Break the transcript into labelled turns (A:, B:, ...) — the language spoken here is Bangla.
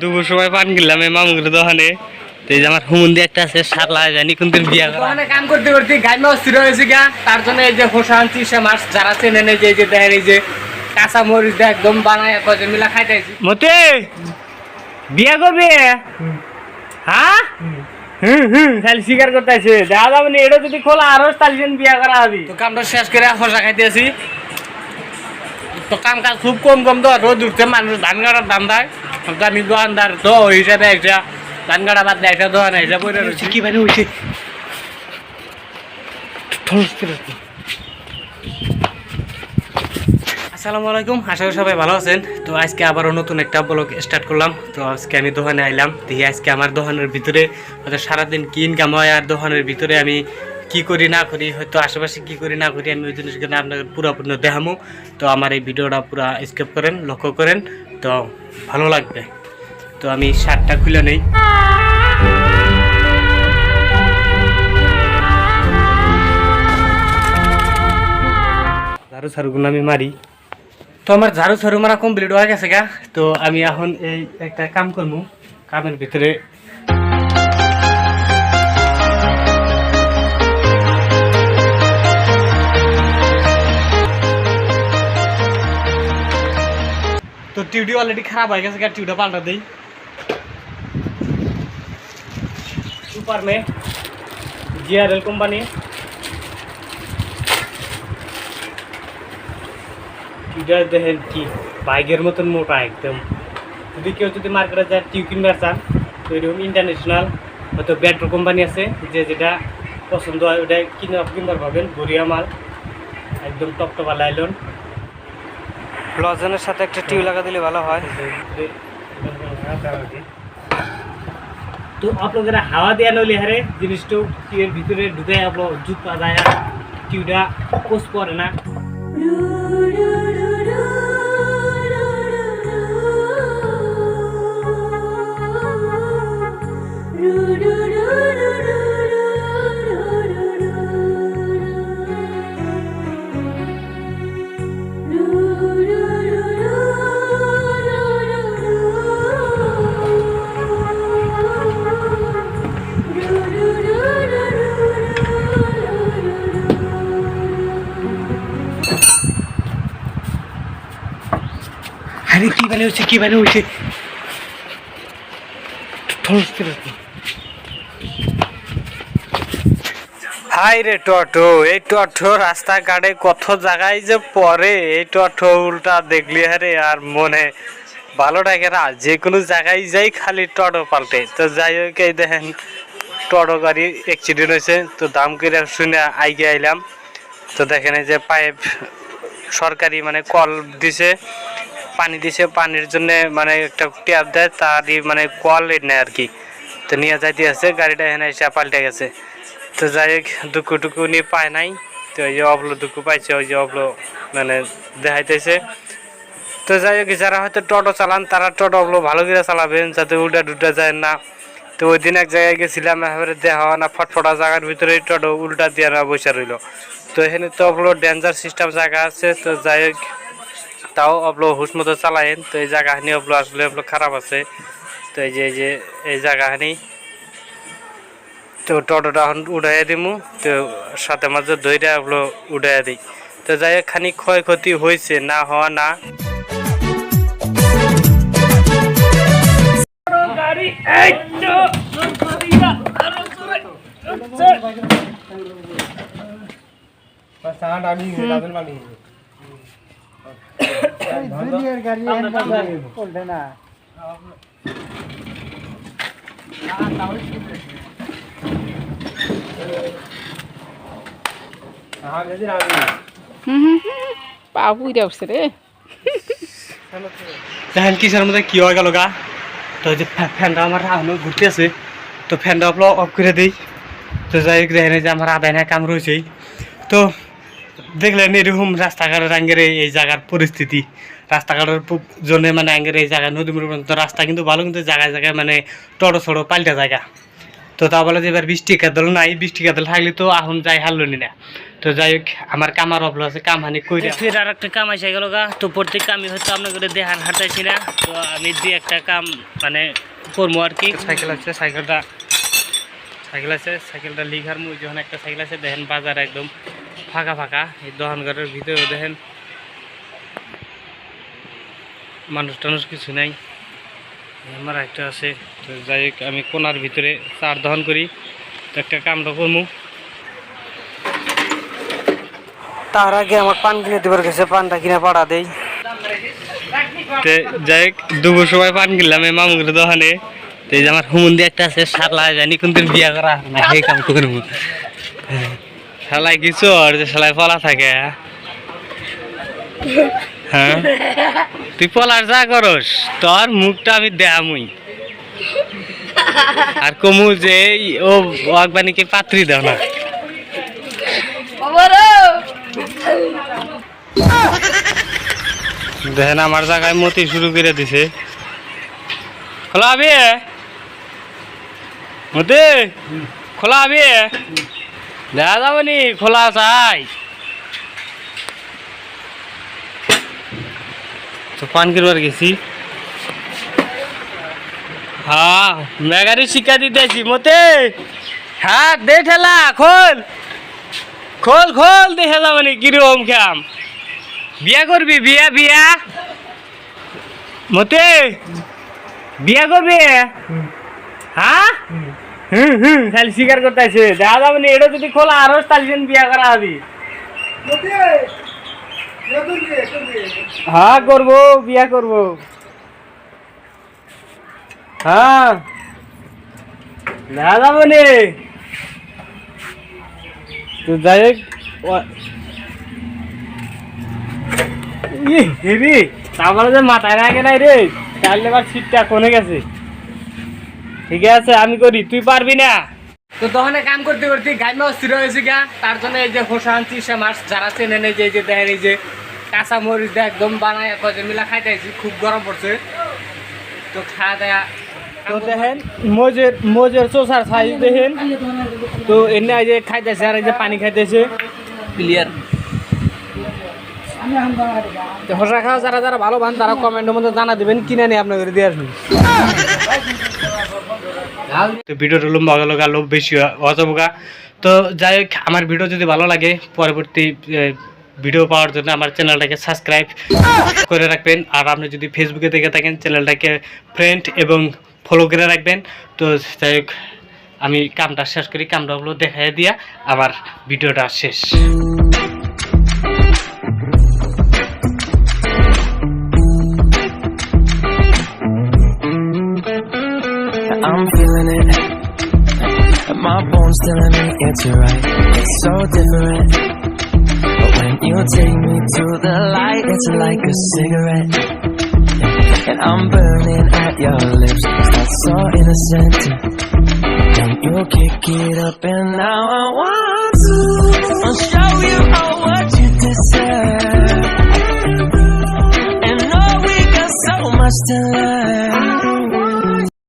A: দুপুর সময় পান গেলাম এই মামুগুলো দোকানে। তো এই যে আমার হুমুন্দি একটা আছে সারলা জানি কোন দিন বিয়া করা।
B: ওখানে কাম করতে করতে গাইমা অস্থির হয়েছে গা। তার জন্য এই যে হোসা আনছি সে মাছ যারা চেনে নেই যে এই যে দেখেন এই যে কাঁচা মরিচ দিয়ে একদম বানায় কজন মিলা খাইতেছি।
A: মতে বিয়া করবে? হ্যাঁ? হুম হুম খালি স্বীকার করতেছে। দেখা যাবে না এটা যদি খোলা আরও তাহলে বিয়া করা হবে।
B: তো কামটা শেষ করে হোসা খাইতেছি। তো কাম কাজ খুব কম কম তো রোদ উঠতে মানুষ ধান কাটার দাম দেয় আমি দোকানদার তো ওই হিসাবে একটা ধান কাটা বাদ দেয় দোকান হিসাবে করে রয়েছে
A: কি মানে হয়েছে
B: আসসালামু আলাইকুম আশা করি সবাই ভালো আছেন। তো আজকে আবারও নতুন একটা ব্লগ স্টার্ট করলাম। তো আজকে আমি দোকানে আইলাম। দেখি আজকে আমার দোকানের ভিতরে সারাদিন কি ইনকাম হয় আর দোকানের ভিতরে আমি কি করি না করি, হয়তো আশেপাশে কি করি না করি, আমি ওই জিনিসগুলো আপনাকে পুরোপূর্ণ দেখামো। তো আমার এই ভিডিওটা পুরো স্কেপ করেন, লক্ষ্য করেন, তো ভালো লাগবে। তো আমি শার্টটা খুলে নেই। ঝাড়ু ঝাড়ুগুলো আমি মারি। তো আমার ঝাড়ু ঝাড়ু মারা কমপ্লিট হয়ে গেছে গা। তো আমি এখন এই একটা কাম করব। কামের ভিতরে তো টিউডি অলরেডি খারাপ হয়ে গেছে টিউটা পাল্টা দেই। সুপার মে জিআরএল কোম্পানি এটা দেখেন কি, বাইকের মতন মোটা একদম। যদি কেউ যদি মার্কেটে যায় টিউ কিনবার চান তো এরকম ইন্টারন্যাশনাল হয়তো ব্যাট্রো কোম্পানি আছে, যে যেটা পছন্দ হয়, ওটা কিনে কিনবার পাবেন গড়িয়া মাল একদম টপটপা লাইলন
A: লজনের সাথে একটা টিউ লাগা দিলে ভালো হয়।
B: তো আপনাদের হাওয়া দেওয়া নইলে হারে জিনিসটা টিউয়ের ভিতরে ঢুকে আপনার জুত পা যায় টিউটা কোস করে না। আরে কি মানে হচ্ছে, কি মানে হচ্ছে?
A: হাই রে টটো, এই টটো রাস্তাঘাটে কত জায়গায় যে পরে এই টটো উল্টা দেখলি হারে আর মনে ভালো লাগে না। যে কোনো জায়গায় যাই খালি টটো পাল্টে। তো যাই হোক, এই দেখেন, টটো গাড়ি অ্যাক্সিডেন্ট হয়েছে। তো দাম করে শুনে আইগে আইলাম। তো দেখেন এই যে পাইপ সরকারি মানে কল দিছে। পানি দিছে, পানির জন্য মানে একটা ট্যাপ দেয়, তারই মানে কল নেয় আর কি। তো নিয়ে যাইতে আছে, গাড়িটা এখানে এসে পাল্টে গেছে। তো যাই হোক দুঃখ টুকু নিয়ে পায় নাই। তো ওই যে অবলো দুঃখ পাইছে, ওই যে অবলো মানে দেখাইতেছে। তো যাই হোক, যারা হয়তো টোটো চালান, তারা টোটো অবলো ভালো করে চালাবেন, যাতে উল্টা ডুল্টা যায় না। তো ওই দিন এক জায়গায় গেছিলাম এবারে দেখা হয় না ফটফটা জায়গার ভিতরে টোটো উল্টা দিয়ে না বসে রইল। তো এখানে তো অবলো ডেঞ্জার সিস্টেম জায়গা আছে। তো যাই তাও অবলো হুশ মতো চালায়েন তো এই জায়গাখানি অবলো আসলে অবলো খারাপ আছে। তো এই যে এই যে, এই জায়গাখানি। তো টোটোটা এখন উঠাই দিমু, তো সাথে মাঝে দইটা ওগুলো উঠাই দিই। তো যাই হোক, খানি ক্ষয়ক্ষতি হয়েছে না হওয়া না।
C: বাবু উঠছে রে
B: দেখেন কিসের মধ্যে কি হয়ে গেল গা তো এই যে ফ্যা- ফ্যানটা আমার এখনও ঘুরতে আছে তো ফ্যানটা আপনার অফ করে দিই তো যাই হোক দেখেন এই যে আমার আদায় না কাম রয়েছেই তো দেখলেন এরকম রাস্তাঘাটের আঙ্গের এই- এই জায়গার পরিস্থিতি রাস্তাঘাটের জন্য মানে আঙ্গের এই জায়গা নদী পর্যন্ত রাস্তা কিন্তু ভালো কিন্তু জায়গায় জায়গায় মানে টটো ছোটো পাল্টা জায়গা।
A: তো তা বলে যে এবার বিশ টাকা নাই বিশ টাকা দল থাকলে তো আহম যাই হারলো না। তো যাই হোক আমার কামার অবল আছে কাম হানি কইরা।
B: ফির আর একটা কাম এসে গেল গা তো প্রত্যেক কামই হয়তো আপনাদের দেহার হাঁটাইছি না তো আমি দুই একটা কাম মানে করব আর কি।
A: সাইকেল আছে সাইকেলটা সাইকেল আছে সাইকেলটা লিঘার মুই যখন একটা সাইকেল আছে দেখেন বাজার একদম ফাঁকা ফাঁকা এই দোকানঘরের ভিতরে দেখেন। মানুষ টানুষ কিছু নাই। আমার একটা আছে তো যাই আমি কোনার ভিতরে চার দহন করি তো একটা কামটা করব
D: তার আগে আমার পান কিনে দেবার গেছে পানটা কিনে পাড়া দেই।
A: যাই দুপুর সময় পান কিনলাম এই মামুগুলো দোকানে তো এই যে আমার হুমুন্দি একটা আছে শালা জানি কোন দিন বিয়া করা না সেই কাম করব শালাই কিছু আর যে শালাই পলা থাকে। হ্যাঁ? তুই পলার যা করস তোর মুখটা আমি দেয়ামুই। আর কমু যে ও অগবানিকে পাত্রি দাও না। দেখেন আমার জায়গায় মতি শুরু করে দিছে। খোলা আবি মতি খোলা আবি দেখা যাবনি খোলা চাই। তো পান গেছি। হ্যাঁ মেগারি শিক্ষা দিতেছি মতে। হ্যাঁ দে ঠেলা, খোল। খোল খোল দেখে যাবনি কীরকম খাম। বিয়া করবি, বিয়া বিয়া? মতে, বিয়া করবি? হ্যাঁ? হুম হুম খালি স্বীকার করতেছে দেখা যাবে এটা যদি খোলা আরও তাহলে বিয়া করা হবি। হ্যাঁ করব, বিয়া করব। হ্যাঁ। দেখা যাবে নে তো যাই ও- হেবি। তারপরে যে মাথায় রাখে নাই রে, তাহলে এবার সিটটা কোনে গেছে। ঠিক আছে, আমি করি, তুই পারবি না। তো তখন কাম করতে করতে গাইমা অস্থির হয়েছে গা। তার জন্য এই যে হোসান সে মাছ যারা চেনে নেই যে এই যে দেখেন এই যে কাঁচা মরিচ দিয়ে একদম বানায় কয়ে মিলা খাইতেছি খুব গরম পড়ছে। তো খাওয়া দেয়া তো দেখেন মজের মজের চোষার সাইজ দেখেন। তো এনে এই যে খাইতেছে আর এই যে পানি খাইতেছে ক্লিয়ার হোসা খাওয়া যারা যারা ভালো পান তারা কমেন্টের মধ্যে জানা দিবেন, কিনে নিয়ে আপনাদের দিয়ে আসবেন। তো ভিডিওটা লম্বা গেল গা লোভ বেশি অতবকা তো যাই হোক, আমার ভিডিও যদি ভালো লাগে, পরবর্তী ভিডিও পাওয়ার জন্য আমার চ্যানেলটাকে সাবস্ক্রাইব করে রাখবেন। আর আপনি যদি ফেসবুকে দেখে থাকেন, চ্যানেলটাকে ফ্রেন্ড এবং ফলো করে রাখবেন। তো যাই হোক, আমি কামটা শেষ করি। কামটা হলো দেখাই দিয়া আবার ভিডিওটা শেষ।
E: I'm feeling it. My bones telling me it's right It's so different. But when you take me to the light It's like a cigarette. And I'm burning at your lips. That's so innocent. And you kick it up And now I want to. I'll show you all what you deserve. And know we got so much to learn.